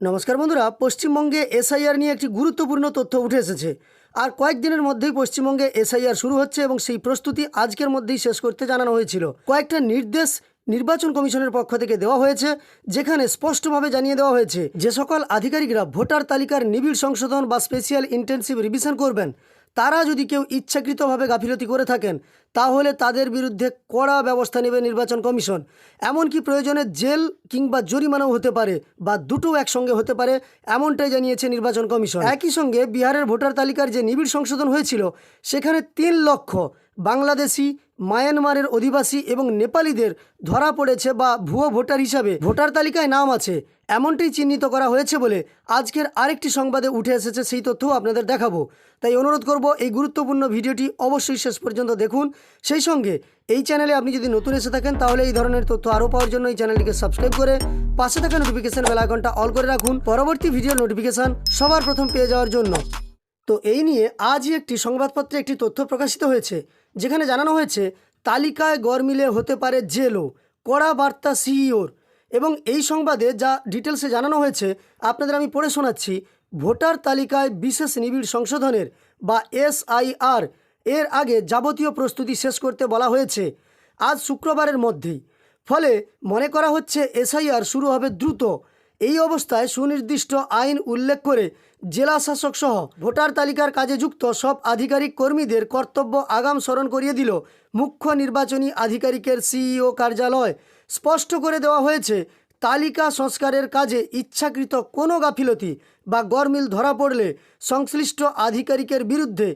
নমস্কার বন্ধুরা, পশ্চিমবঙ্গে এসআইআর নিয়ে একটি গুরুত্বপূর্ণ তথ্য উঠে এসেছে। আর কয়েকদিনের মধ্যেই পশ্চিমবঙ্গে এসআইআর শুরু হচ্ছে এবং সেই প্রস্তুতি আজকের মধ্যেই শেষ করতে জানানো হয়েছিল। কয়েকটা নির্দেশ নির্বাচন কমিশনের পক্ষ থেকে দেওয়া হয়েছে, যেখানে স্পষ্টভাবে জানিয়ে দেওয়া হয়েছে, যে সকল আধিকারিকরা ভোটার তালিকার নিবিড় সংশোধন বা স্পেশিয়াল ইন্টেনসিভ রিভিশন করবেন। তারা যদি কেউ ইচ্ছাকৃতভাবে গাফিলতি করে থাকেন, তাহলে তাদের বিরুদ্ধে কড়া ব্যবস্থা নেবে নির্বাচন কমিশন। এমনকি প্রয়োজনে জেল কিংবা জরিমানাও হতে পারে বা দুটো একসঙ্গে হতে পারে, এমনটাই জানিয়েছে নির্বাচন কমিশন। একই সঙ্গে বিহারের ভোটার তালিকার যে নিবিড় সংশোধন হয়েছিল, সেখানে তিন লক্ষ বাংলাদেশি মায়ানমারের অধিবাসী এবং নেপালিদের ধরা পড়েছে বা ভুয়ো ভোটার হিসাবে ভোটার তালিকায় নাম আছে এমনটাই চিহ্নিত করা হয়েছে বলে আজকের আরেকটি সংবাদে উঠে এসেছে সেই তথ্যও আপনাদের দেখাবো। তাই অনুরোধ করব, এই গুরুত্বপূর্ণ ভিডিওটি অবশ্যই শেষ পর্যন্ত দেখুন। সেই সঙ্গে এই চ্যানেলে আপনি যদি নতুন এসে থাকেন, তাহলে এই ধরনের তথ্য আরও পাওয়ার জন্য এই চ্যানেলটিকে সাবস্ক্রাইব করে পাশে থাকা নোটিফিকেশান বেল আইকনটা অল করে রাখুন। পরবর্তী ভিডিওর নোটিফিকেশন সবার প্রথম পেয়ে যাওয়ার জন্য। তো এই নিয়ে আজই একটি সংবাদপত্রে একটি তথ্য প্রকাশিত হয়েছে, যেখানে জানানো হয়েছে, তালিকায় গড় মিলে হতে পারে জেলও কড়া বার্তা সিইওর। এবং এই সংবাদে যা ডিটেলসে জানানো হয়েছে, আপনাদের আমি পড়ে শোনাচ্ছি, ভোটার তালিকায় বিশেষ নিবিড় সংশোধনের বা এসআইআর এর আগে যাবতীয় প্রস্তুতি শেষ করতে বলা হয়েছে, আজ শুক্রবারের মধ্যেই। ফলে মনে করা হচ্ছে, এসআইআর শুরু হবে দ্রুত। এই অবস্থায় সুনির্দিষ্ট আইন উল্লেখ করে জেলা শাসক সহ ভোটার তালিকার কাজে যুক্ত সব আধিকারিক কর্মীদের কর্তব্য আগাম স্মরণ করিয়ে দিল মুখ্য নির্বাচনী আধিকারিকের সিইও কার্যালয়। স্পষ্ট করে দেওয়া হয়েছে, তালিকা সংস্কারের কাজে ইচ্ছাকৃত কোনো গাফিলতি বা গরমিল ধরা পড়লে সংশ্লিষ্ট আধিকারিকের বিরুদ্ধে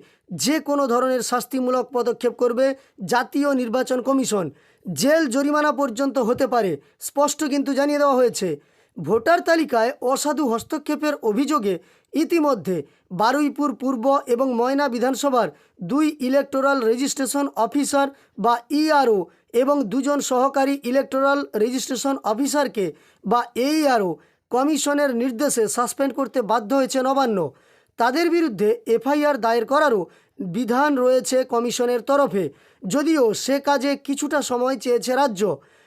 যে কোনো ধরনের শাস্তিমূলক পদক্ষেপ করবে জাতীয় নির্বাচন কমিশন। জেল জরিমানা পর্যন্ত হতে পারে, স্পষ্ট কিন্তু জানিয়ে দেওয়া হয়েছে। ভোটার তালিকায় অসাধু হস্তক্ষেপের অভিযোগে ইতিমধ্যে বারুইপুর পূর্ব এবং ময়না বিধানসভার দুই ইলেকটোরাল রেজিস্ট্রেশন অফিসার বা ইআরও এবং দুজন সহকারী ইলেকটোরাল রেজিস্ট্রেশন অফিসারকে বা এইআরও কমিশনের নির্দেশে সাসপেন্ড করতে বাধ্য হয়েছে নবান্ন। তাদের বিরুদ্ধে এফআইআর দায়ের করারও বিধান রয়েছে কমিশনের তরফে। যদিও সে কাজে কিছুটা সময় চেয়েছে রাজ্য।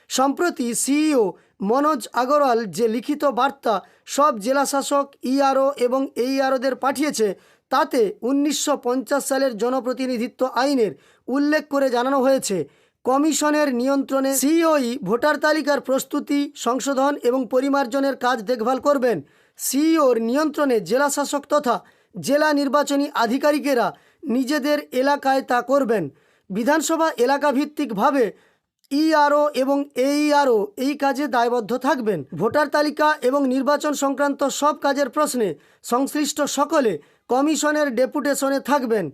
সম্প্রতি সিইও মনোজ আগরওয়াল যে লিখিত বার্তা সব জেলাশাসক, ইআরও এবং এইআরওদের পাঠিয়েছে, তাতে উনিশশো পঞ্চাশ সালের জনপ্রতিনিধিত্ব আইনের উল্লেখ করে জানানো হয়েছে। কমিশনের নিয়ন্ত্রণে সিইওই ভোটার তালিকার প্রস্তুতি, সংশোধন এবং পরিমার্জনের কাজ দেখভাল করবেন। সিইওর নিয়ন্ত্রণে জেলাশাসক তথা জেলা নির্বাচনী আধিকারিকেরা নিজেদের এলাকায় তা করবেন। বিধানসভা এলাকাভিত্তিকভাবে ইআরও এবং এইআরও এই কাজে দায়বদ্ধ থাকবেন। ভোটার তালিকা এবং নির্বাচন সংক্রান্ত সব কাজের প্রশ্নে সংশ্লিষ্ট সকলে কমিশনের ডেপুটেশনে থাকবেন।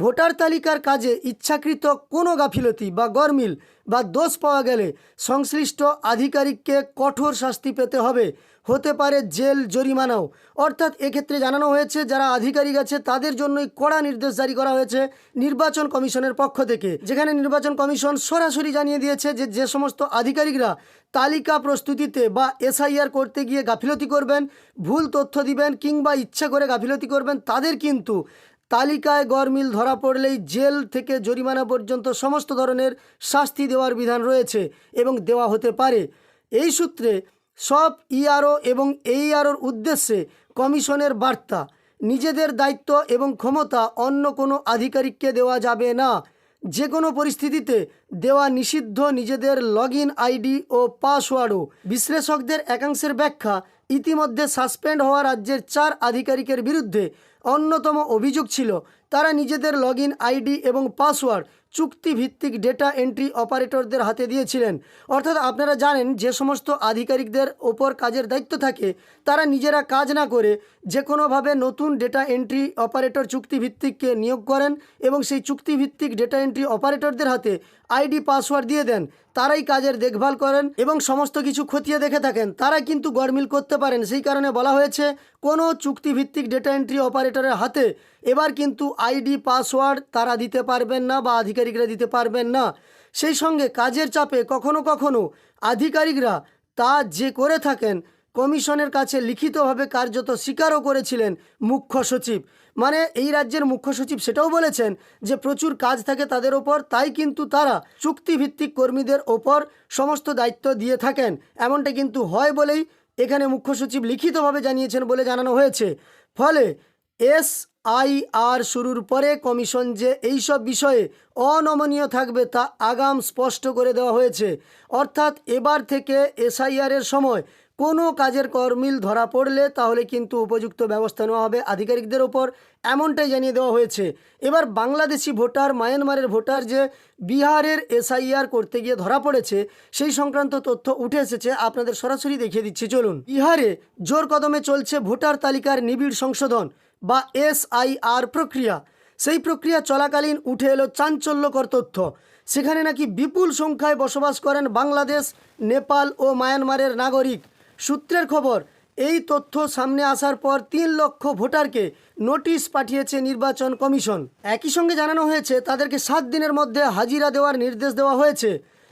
ভোটার তালিকার কাজে ইচ্ছাকৃত কোনো গাফিলতি বা গরমিল বা দোষ পাওয়া গেলে সংশ্লিষ্ট আধিকারিককে কঠোর শাস্তি পেতে হবে। হতে পারে জেল, জরিমানাও। অর্থাৎ এক্ষেত্রে জানানো হয়েছে, যারা আধিকারিক আছে, তাদের জন্যই কড়া নির্দেশ জারি করা হয়েছে নির্বাচন কমিশনের পক্ষ থেকে। যেখানে নির্বাচন কমিশন সরাসরি জানিয়ে দিয়েছে যে যে সমস্ত আধিকারিকরা তালিকা প্রস্তুতিতে বা এসআইআর করতে গিয়ে গাফিলতি করবেন, ভুল তথ্য দিবেন কিংবা ইচ্ছা করে গাফিলতি করবেন, তাদের কিন্তু তালিকায় গরমিল ধরা পড়লেই জেল থেকে জরিমানা পর্যন্ত সমস্ত ধরনের শাস্তি দেওয়ার বিধান রয়েছে এবং দেওয়া হতে পারে। এই সূত্রে সব ইআরও এবং এইআরওর উদ্দেশ্যে কমিশনের বার্তা, নিজেদের দায়িত্ব এবং ক্ষমতা অন্য কোনো আধিকারিককে দেওয়া যাবে না। যে কোনো পরিস্থিতিতে দেওয়া নিষিদ্ধ নিজেদের লগ আইডি ও পাসওয়ার্ডও। বিশ্লেষকদের একাংশের ব্যাখ্যা ইতিমধ্যে সাসপেন্ড হওয়া রাজ্যের চার আধিকারিকের বিরুদ্ধে অন্যতম অভিযোগ ছিল তারা নিজেদের লগ আইডি এবং পাসওয়ার্ড, চুক্তিভিত্তিক ডেটা এন্ট্রি অপারেটরদের হাতে দিয়েছিলেন। অর্থাৎ আপনারা জানেন, যে সমস্ত আধিকারিকদের ওপর কাজের দায়িত্ব থাকে, তারা নিজেরা কাজ না করে যে কোনোভাবে নতুন ডেটা এন্ট্রি অপারেটর চুক্তিভিত্তিককে নিয়োগ করেন এবং সেই চুক্তিভিত্তিক ডেটা এন্ট্রি অপারেটরদের হাতে আইডি, পাসওয়ার্ড দিয়ে দেন। তারাই কাজের দেখভাল করেন এবং সমস্ত কিছু খতিয়ে দেখে থাকেন। তারা কিন্তু গরমিল করতে পারেন। সেই কারণে বলা হয়েছে, কোনো চুক্তিভিত্তিক ডেটা এন্ট্রি অপারেটরের হাতে এবার কিন্তু আইডি, পাসওয়ার্ড তারা দিতে পারবেন না বা আধিকারিকরা দিতে পারবেন না। সেই সঙ্গে কাজের চাপে কখনো কখনো আধিকারিকরা তা যে করে থাকেন, কমিশনের কাছে লিখিতভাবে কার্যত স্বীকারও করেছিলেন মুখ্য সচিব। মানে এই রাজ্যের মুখ্য সচিব সেটাও বলেছেন যে প্রচুর কাজ থাকে তাদের ওপর, তাই কিন্তু তারা চুক্তিভিত্তিক কর্মীদের ওপর সমস্ত দায়িত্ব দিয়ে থাকেন। এমনটা কিন্তু হয় বলেই এখানে মুখ্য সচিব লিখিতভাবে জানিয়েছেন বলে জানানো হয়েছে। ফলে এস আই আর শুরুর পরে কমিশন যে এইসব বিষয়ে অনমনীয় থাকবে তা আগাম স্পষ্ট করে দেওয়া হয়েছে। অর্থাৎ এবার থেকে এসআইআরের সময় কোনো কাজের কর্মিল ধরা পড়লে তাহলে কিন্তু উপযুক্ত ব্যবস্থা নেওয়া হবে আধিকারিকদের ওপর, এমনটাই জানিয়ে দেওয়া হয়েছে। এবার বাংলাদেশি ভোটার, মায়ানমারের ভোটার যে বিহারের এসআইআর করতে গিয়ে ধরা পড়েছে, সেই সংক্রান্ত তথ্য উঠে এসেছে, আপনাদের সরাসরি দেখিয়ে দিচ্ছি। চলুন। বিহারে জোর কদমে চলছে ভোটার তালিকার নিবিড় সংশোধন। বা এসআইআর প্রক্রিয়া। সেই প্রক্রিয়া চলাকালীন উঠে এলো চাঞ্চল্যকর তথ্য। সেখানে নাকি বিপুল সংখ্যায় বসবাস করেন বাংলাদেশ, নেপাল ও মায়ানমারের নাগরিক। সূত্রের খবর, এই তথ্য সামনে আসার পর তিন লক্ষ ভোটারকে নোটিশ পাঠিয়েছে নির্বাচন কমিশন। একই সঙ্গে জানানো হয়েছে, তাদেরকে সাত দিনের মধ্যে হাজিরা দেওয়ার নির্দেশ দেওয়া হয়েছে।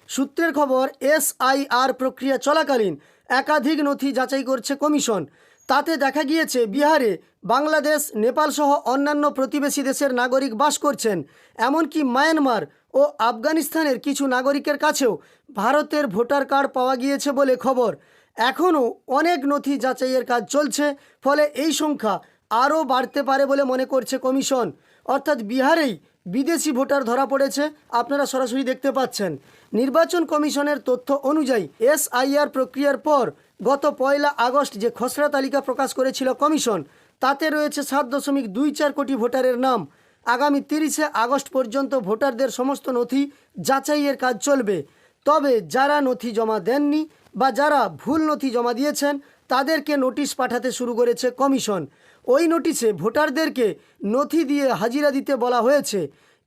সূত্রের খবর, এসআইআর প্রক্রিয়া চলাকালীন একাধিক নথি যাচাই করছে কমিশন। তাতে দেখা গিয়েছে বিহারে বাংলাদেশ নেপাল সহ অন্যান্য প্রতিবেশী দেশের নাগরিক বাস করছেন। এমনকি মায়ানমার ও আফগানিস্তানের কিছু নাগরিকের কাছেও ভারতের ভোটার কার্ড পাওয়া গিয়েছে বলে খবর। এখনও অনেক নথি যাচাইয়ের কাজ চলছে, ফলে এই সংখ্যা আরও বাড়তে পারে বলে মনে করছে কমিশন। অর্থাৎ বিহারেই বিদেশি ভোটার ধরা পড়েছে, আপনারা সরাসরি দেখতে পাচ্ছেন। নির্বাচন কমিশনের তথ্য অনুযায়ী এসআইআর প্রক্রিয়ার পর গত পয়লা আগস্ট যে খসড়া তালিকা প্রকাশ করেছিল কমিশন, তাতে রয়েছে সাত দশমিক দুই চার কোটি ভোটারের নাম। আগামী তিরিশে আগস্ট পর্যন্ত ভোটারদের সমস্ত নথি যাচাইয়ের কাজ চলবে। তবে যারা নথি জমা দেননি বা যারা ভুল নথি জমা দিয়েছেন, তাদেরকে নোটিশ পাঠাতে শুরু করেছে কমিশন। ওই নোটিশে ভোটারদেরকে নথি দিয়ে হাজিরা দিতে বলা হয়েছে।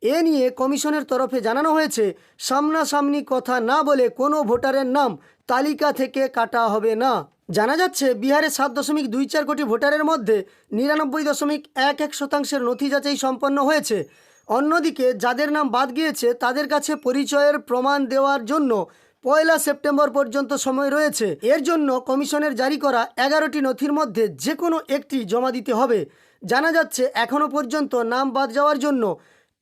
এ নিয়ে কমিশনের তরফে জানানো হয়েছে, সামনাসামনি কথা না বলে কোনো ভোটারের নাম তালিকা থেকে কাটা হবে না। জানা যাচ্ছে, বিহারে সাত দশমিক দুই চার কোটি ভোটারের মধ্যে নিরানব্বই দশমিক এক এক শতাংশের নথি যাচাই সম্পন্ন হয়েছে। অন্যদিকে, যাদের নাম বাদ গিয়েছে, তাদের কাছে পরিচয়ের প্রমাণ দেওয়ার জন্য পয়লা সেপ্টেম্বর পর্যন্ত সময় রয়েছে। এর জন্য কমিশনের জারি করা এগারোটি নথির মধ্যে যে কোনো একটি জমা দিতে হবে। জানা যাচ্ছে এখনও পর্যন্ত নাম বাদ যাওয়ার জন্য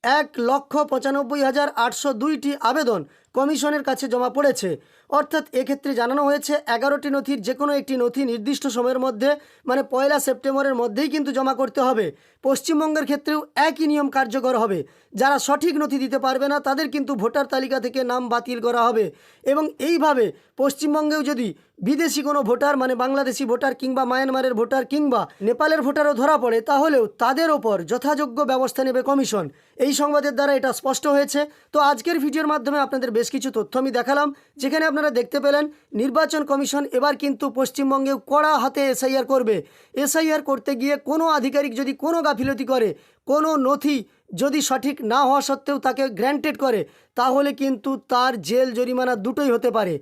এক লক্ষ পঁচানব্বই হাজার আটশো দুইটি আবেদন কমিশনের কাছে জমা পড়েছে। অর্থাৎ এক্ষেত্রে জানানো হয়েছে, এগারোটি নথির যে কোনো একটি নথি নির্দিষ্ট সময়ের মধ্যে মানে পয়লা সেপ্টেম্বরের মধ্যেই কিন্তু জমা করতে হবে। পশ্চিমবঙ্গের ক্ষেত্রেও একই নিয়ম কার্যকর হবে। যারা সঠিক নথি দিতে পারবে না, তাদের কিন্তু ভোটার তালিকা থেকে নাম বাতিল করা হবে। এবং এইভাবে পশ্চিমবঙ্গেও যদি বিদেশি কোনো ভোটার মানে বাংলাদেশি ভোটার কিংবা মায়ানমারের ভোটার কিংবা নেপালের ভোটারও ধরা পড়ে, তাহলেও তাদের ওপর যথাযোগ্য ব্যবস্থা নেবে কমিশন। এই সংবাদের দ্বারা এটা স্পষ্ট হয়েছে। তো আজকের ভিডিওর মাধ্যমে আপনাদের বেশ কিছু তথ্য আমি দেখালাম, যেখানে আপনারা দেখতে পেলেন, নির্বাচন কমিশন এবার কিন্তু পশ্চিমবঙ্গেও কড়া হাতে এসআইআর করবে। এসআইআর করতে গিয়ে কোনো আধিকারিক যদি কোনো গাফিলতি করে, কোনো নথি যদি সঠিক না হওয়া সত্ত্বেও তাকে গ্র্যান্টেড করে, তাহলে কিন্তু তার জেল জরিমানা দুটোই হতে পারে।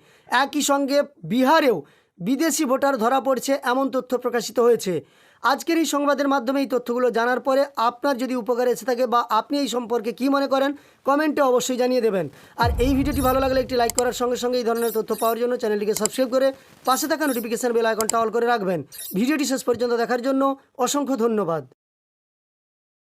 একই সঙ্গে বিহারেও বিদেশি ভোটার ধরা পড়ছে, এমন তথ্য প্রকাশিত হয়েছে। আজকের এই সংবাদের মাধ্যমে এই তথ্যগুলো জানার পরে আপনার যদি উপকার এসে থাকে বা আপনি এই সম্পর্কে কি মনে করেন, কমেন্টে অবশ্যই জানিয়ে দেবেন। আর এই ভিডিওটি ভালো লাগলে একটি লাইক করার সঙ্গে সঙ্গে এই ধরনের তথ্য পাওয়ার জন্য চ্যানেলটিকে সাবস্ক্রাইব করে পাশে থাকা নোটিফিকেশান বেল আইকনটা অল করে রাখবেন। ভিডিওটি শেষ পর্যন্ত দেখার জন্য অসংখ্য ধন্যবাদ।